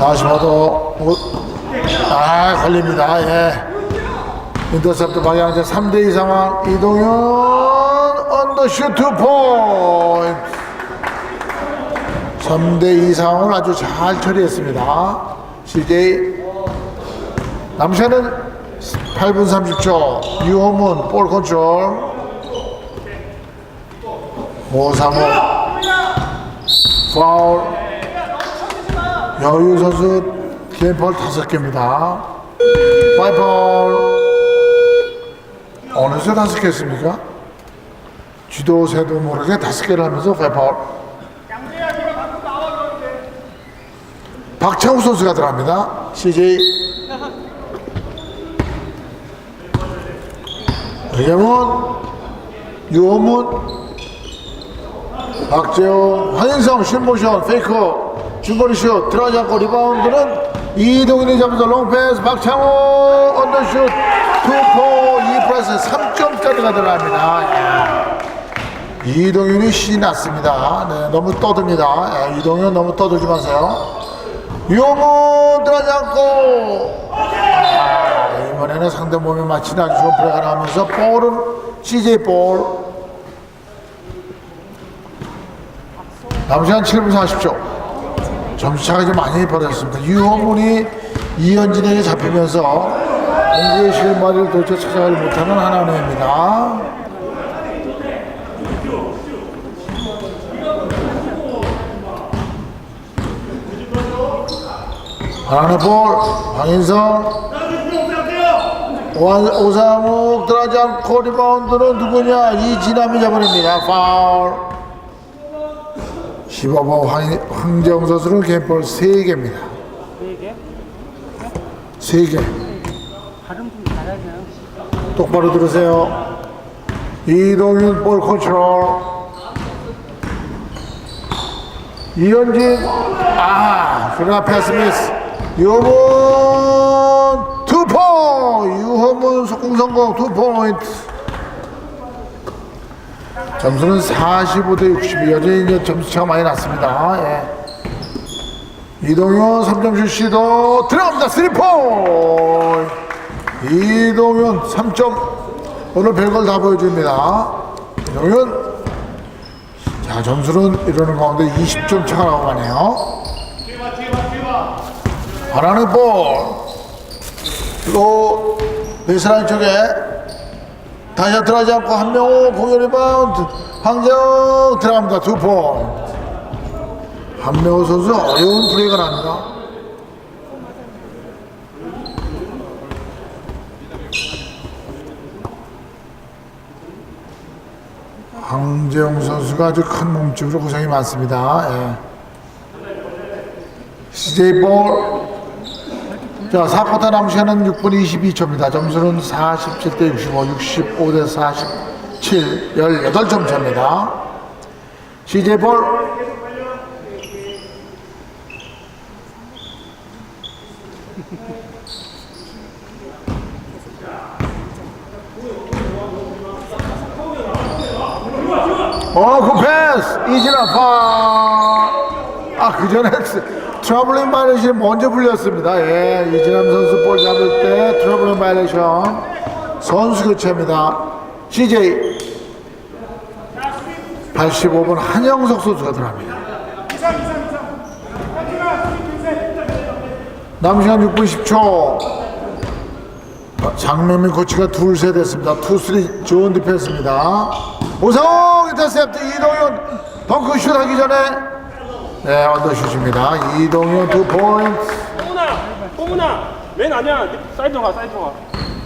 45도 아 걸립니다. 예. 인터셉트 방향제 3대2 상황 이동현 언더슛 투 포인트. 3대2 상황을 아주 잘 처리했습니다. CJ 남샤는 8분 30초 유호문 볼 컨트롤. 오상호. 파울 여유 선수 게임볼 다섯 개입니다. 파이볼 어느새 다섯 개였습니까? 쥐도 새도 모르게 다섯 개를 하면서 파이볼 박창우 선수가 들어갑니다. CJ. 배경은 유호문. 박재호, 황인성, 슈모션, 페이커, 중거리 슛, 들어가지 않고 리바운드는 이동인이 잡면서 롱패스, 박창호, 언더슛, 투포, 2플러스 3점까지 가 들어갑니다. 예. 이동윤이 신이 났습니다. 네, 너무 떠듭니다. 예, 이동윤 너무 떠들지 마세요. 유호문 들어가지 않고 아, 이번에는 상대 몸에 맞히는 아주 좋은 플레이가 나오면서 볼은 CJ 볼 남은 시간 7분 40초. 점수차가 좀 많이 벌어졌습니다. 유호문이 이현진에게 잡히면서 공구의 실마리를 도대체 찾아가지 못하는 하나은행입니다. 하나은행 볼, 황인성, 오- 오상욱 들어가지 않고 리바운드는 누구냐? 이진남이 잡아냅니다. 파울. 15번 황, 황정 선수는 게임볼 3개입니다. 네 개? 3개. 발음 좀 잘하세요. 똑바로 들으세요. 이동윤 볼 컨트롤. 이현진, 아, 그러나 패스 미스. 유호문 투포! 유호문 속공 성공 투 포인트. 점수는 45대 62. 여전히 이제 점수차가 많이 났습니다. 예. 이동현 3점 슛 시도 들어갑니다. 3포! 이동현 3점. 오늘 별걸 다 보여줍니다. 이동현. 자, 점수는 이러는 가운데 20점 차가 나고 가네요. 바라는 볼. 그리고 베이스라인 쪽에 다시 들어가지 않고 한명호 공격 리바운드 황정 들어갑니다. 두 포인트 한명호 선수 어려운 플레이가 납니다. 황재용 선수가 아주 큰 몸집으로 고생이 많습니다. 예. CJ 볼 자, 4쿼터 남은 시간은 6분 22초입니다. 점수는 47대 65, 65대 47, 18점 차입니다. CJ 볼. 어, 굿 패스! 이진아 파! 아, 그 전에 트러블링 바이레이션이 먼저 불렸습니다. 예, 이진남 선수 볼 잡을 때 트러블링 바이레이션 선수 교체입니다. CJ 85번 한영석 선수가 들어갑니다. 남은 시간 6분 10초. 장명민 코치가 둘셋 했습니다. 투 쓰리 좋은 디펜스입니다. 오성 인터셉트 이동현 덩크슛 하기 전에 네 언더슛입니다. 이동현 두 포인트. 호문아, 호문아, 웬 아니야? 사이드 가, 사이드 가.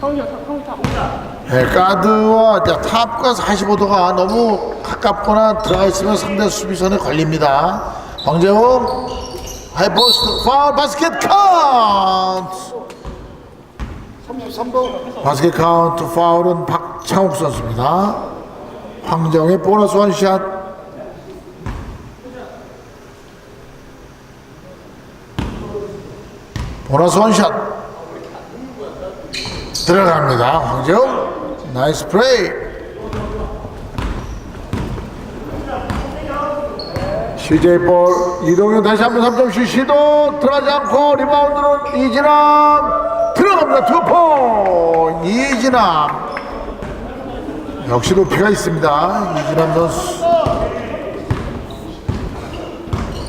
타. 네, 가드와 자, 탑과 45도가 너무 가깝거나 들어가 있으면 상대 수비선에 걸립니다. 황재홍 하이포스트 파울 바스켓 카운트 33번 바스켓 카운트 파울은 박창욱 선수입니다. 황정의 보너스 원샷 보너스 원샷. 들어갑니다. 황재웅 나이스 플레이. CJ 볼 이동현 다시 한번 3점슛 시도. 들어가지 않고 리바운드는 이진함 들어갑니다. 투포 이진함 역시 높이가 있습니다. 이진함 선수.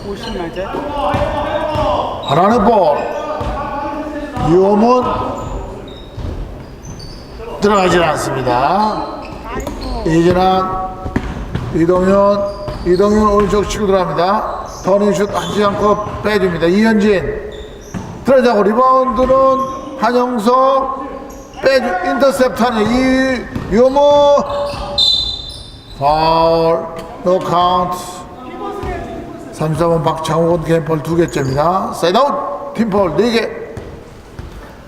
50 맞아? 하나는 볼 유홈은 들어가질 않습니다. 이진환 이동현 이동현 오른쪽 치고 들어갑니다. 터닝슛 하지 않고 빼줍니다. 이현진. 들어가고 리바운드는 한영석 빼주 인터셉트 하는 이 유홈은 파울 노 카운트. 33번 박창호는 게임볼 두 개째입니다. 사이드 아웃 팀파울 4개.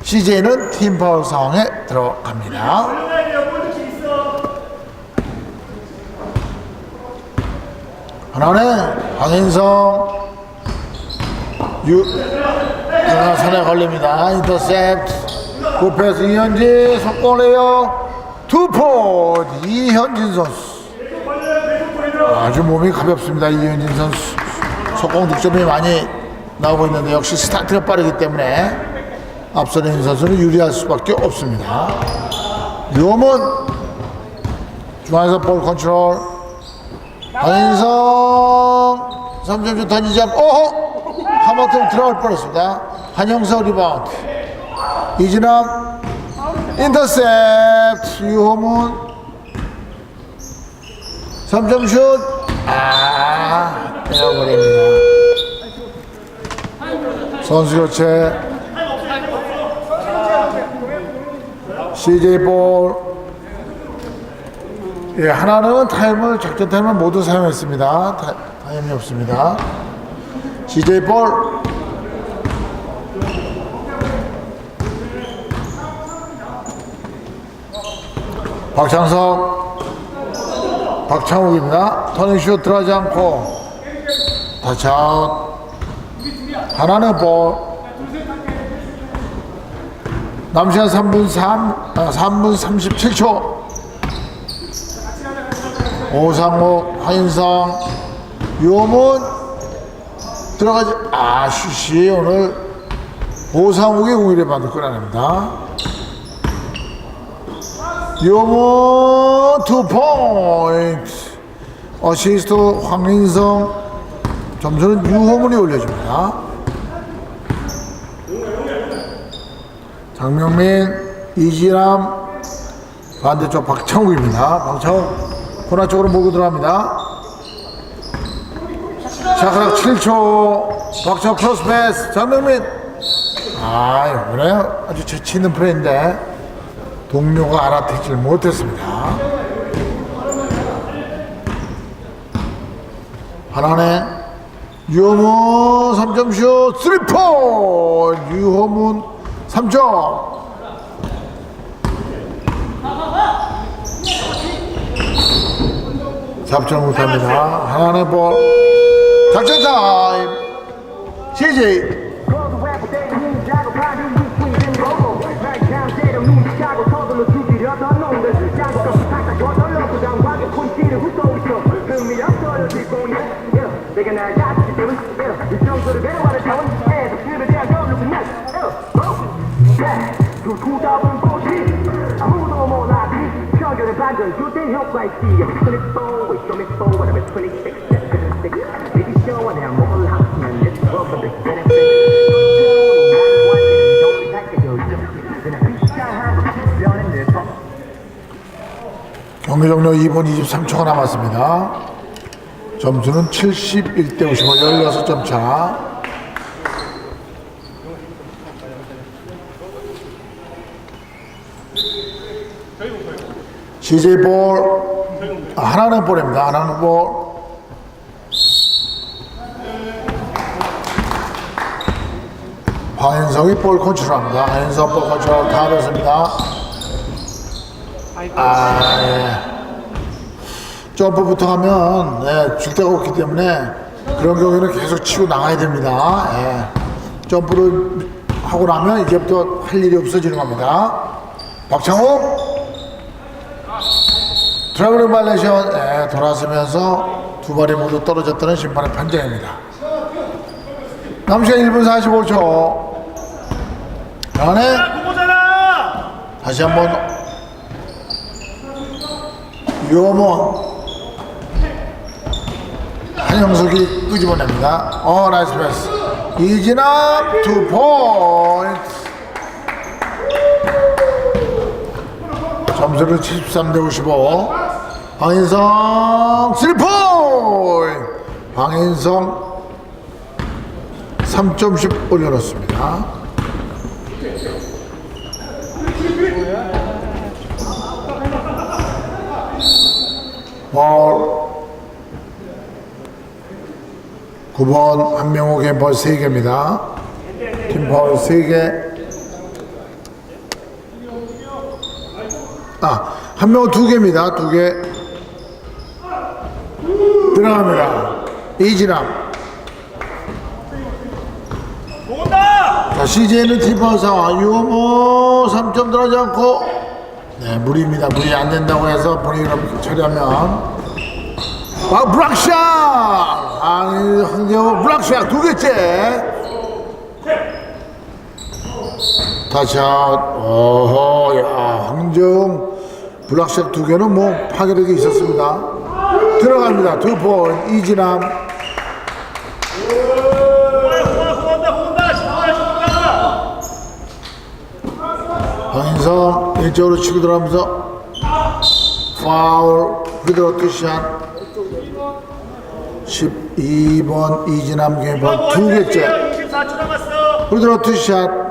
CJ는 팀 파울 상황에 들어갑니다. 하나는 황인성 유 하나 손에 걸립니다. 인터셉트 구패스 이현진 속공해요. 투포 이현진 선수 아주 몸이 가볍습니다. 이현진 선수. 속공 득점이 많이 나오고 있는데 역시 스타트가 빠르기 때문에 앞서는 이 선수는 유리할 수밖에 없습니다. 류엄은 중앙에서 볼 컨트롤. 한인성 3점슛 던지지 않고 오호 하마터면 들어갈 뻔했습니다. 한영석 리바운드. 이진함 인터셉트. 유호문. 3점슛. 아 빼어버립니다. 선수 교체 CJ 볼 예, 하나는 타임을 작전 타임을 모두 사용했습니다. 타, 타임이 없습니다. CJ 볼 박창석 박창욱입니다. 터닝슛 들어가지 않고. 타차웃. 하나는 볼. 남시간 3분 3 아, 3분 37초. 오상욱 한인성 요문. 들어가지 아 슛이 오늘 오상욱의 공일에 반을 끌어냅니다. 요모 투 포인트. 어시스트 황인성 점수는 유호문이 올려줍니다. 장명민 이지람 반대쪽 박창욱입니다. 박창욱 코너 쪽으로 몰고 들어갑니다. 샤크락 7초. 박창욱 크로스 패스. 장명민. 아 이번에 아주 재치 있는 플레이인데 동료가 알아듣질 못했습니다. 하나네 유호문 3점슛 3포 유호문 3점 잡지 못합니다. 하나네 볼. 작전 타임 CJ 경기 종료 2분 23초가 남았습니다. 점수는 71대 55, 16점 차. CJ 볼, 아, 하나는 볼입니다. 하나는 볼. 황현성이 볼 컨트롤합니다. 황현성 볼 컨트롤 다 됐습니다. 아, 예. 점프부터 하면 예, 줄 데가 없기 때문에 그런 경우에는 계속 치고 나가야 됩니다. 예. 점프를 하고 나면 이제부터 할 일이 없어지는 겁니다. 박창호 발레이션 예, 돌아서면서 두 발이 모두 떨어졌다는 심판의 판정입니다. 남은 시간 1분 45초. 안에. 다시 한번 유어몬 한영석이 끄집어냅니다. 어 나이스 패스. 이진아 투 포인트. 점수를 73 대 55. 방인성 3포인트. 방인성 3점씩 올려놓습니다. 파울 9번 한명호 캠퍼 3개입니다 팀 파울 3개 아 한명호 2개입니다. 2개. 들어갑니다. 이진함. 온다. 자 CJ는 상황. 유호모 3점 들어가지 않고. 네 무리입니다. 무리 안 된다고 해서 분위기를 처리하면. 아 블락샷 아니 황재호 블락샷 두 개째. 다샷 어허 야 황재웅 블락샷 두 개는 뭐 파괴력이 있었습니다 들어갑니다 온다 온다. 방인성 일적으로 치고 들어가면서 파울 그대로 투샷 12번 이진함 게임번 두 개째 24초 남았어. 그대로 투샷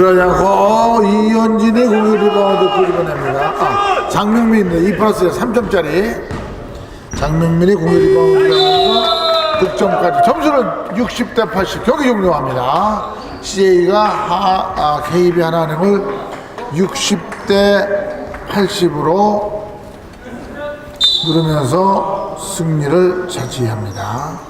그러냐고 이현진이 공격 리바운드 끄집어냅니다. 아, 장명민인데 2 플러스 3점짜리 장명민이 공격 리바운드 하면서 득점까지 점수는 60 대 80 경기 종료합니다. CA가 하, 아, KB 하나님을 60 대 80으로 누르면서 승리를 차지합니다.